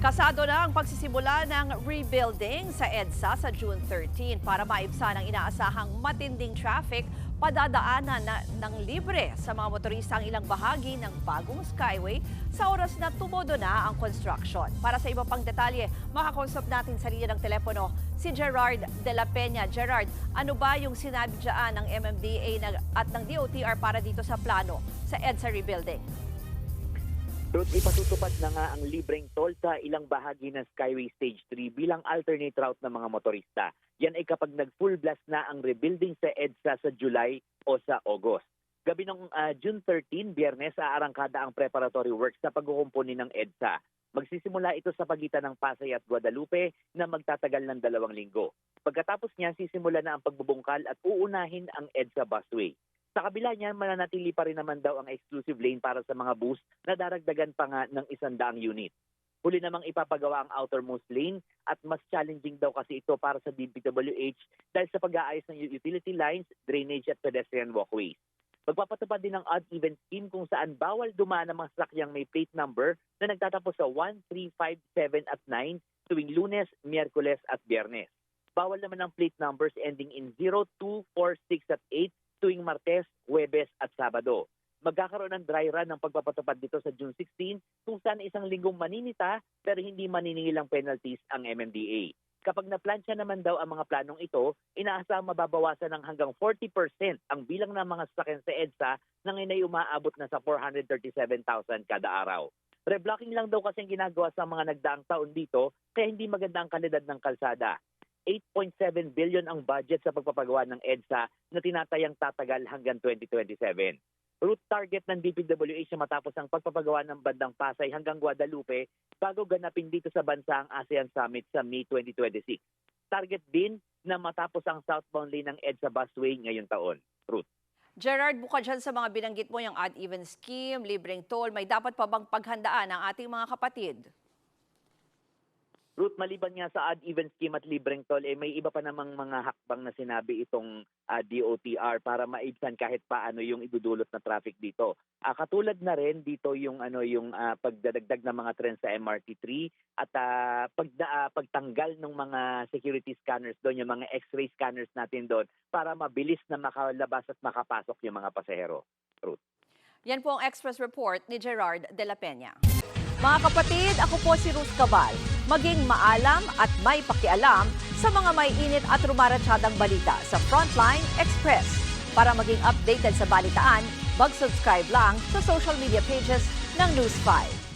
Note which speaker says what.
Speaker 1: Kasado na ang pagsisimula ng rebuilding sa EDSA sa June 13 para maibsan ang inaasahang matinding traffic padadaanan na, ng libre sa mga motorista ang ilang bahagi ng bagong skyway sa oras na tumodo na ang construction. Para sa iba pang detalye, makakausap natin sa linya ng telepono si Gerard de la Peña. Gerard, ano ba yung sinabi dyan ng MMDA at ng DOTR para dito sa plano sa EDSA rebuilding?
Speaker 2: Ruth, ipatutupad na nga ang libreng toll sa ilang bahagi ng Skyway Stage 3 bilang alternate route ng mga motorista. Yan ay kapag nag-full blast na ang rebuilding sa EDSA sa July o sa August. Gabi ng ah, June 13, biyernes, aarangkada ang preparatory works sa pagkukumpuni ng EDSA. Magsisimula ito sa pagitan ng Pasay at Guadalupe na magtatagal ng dalawang linggo. Pagkatapos niya, sisimula na ang pagbubungkal at uunahin ang EDSA busway. Sa kabila niyan, mananatili pa rin naman daw ang exclusive lane para sa mga bus na daragdagan pa nga ng isandaang unit. Huli namang ipapagawa ang outermost lane at mas challenging daw kasi ito para sa DPWH dahil sa pag-aayos ng utility lines, drainage at pedestrian walkways. Magpapatupad din ng odd-even scheme kung saan bawal dumaan ang mga sasakyang may plate number na nagtatapos sa 1, 3, 5, 7 at 9 tuwing lunes, miyerkules at biyernes. Bawal naman ang plate numbers ending in 0, 2, 4, 6 at 8 tuwing Martes, Huwebes at Sabado. Magkakaroon ng dry run ng pagpapatupad dito sa June 16 kung saan isang linggong maninita pero hindi maniningil ang penalties ang MMDA. Kapag naplansya naman daw ang mga planong ito, inaasahang mababawasan ng hanggang 40% ang bilang ng mga sasakyan sa EDSA na ngayon ay umaabot na sa 437,000 kada araw. Reblocking lang daw kasi ginagawa sa mga nagdaang taon dito kaya hindi maganda ang kalidad ng kalsada. 8.7 billion ang budget sa pagpapagawa ng EDSA na tinatayang tatagal hanggang 2027. Route target ng DPWH na matapos ang pagpapagawa ng bandang Pasay hanggang Guadalupe bago ganapin dito sa bansa ang ASEAN Summit sa May 2026. Target din na matapos ang southbound lane ng EDSA busway ngayong taon. Ruth.
Speaker 1: Gerard, bukod dyan sa mga binanggit mo, yung odd-even scheme, libreng toll, may dapat pa bang paghandaan ng ating mga kapatid?
Speaker 2: Ruth, maliban nga sa odd-even scheme at libreng toll, eh, may iba pa namang mga hakbang na sinabi itong ah, DOTR para maibsan kahit paano yung idudulot na traffic dito. Ah, katulad na rin dito yung ano yung ah, pagdadagdag ng mga tren sa MRT3 at ah, pagda, ah, pagtanggal ng mga security scanners doon, yung mga X-ray scanners natin doon para mabilis na makalabas at makapasok yung mga pasahero. Ruth.
Speaker 1: Yan po ang Express Report ni Gerard de la Peña. Mga kapatid, ako po si Ruth Cabal. Maging maalam at may pakialam sa mga may init at rumaratsyadang balita sa Frontline Express. Para maging updated sa balitaan, mag-subscribe lang sa social media pages ng News 5.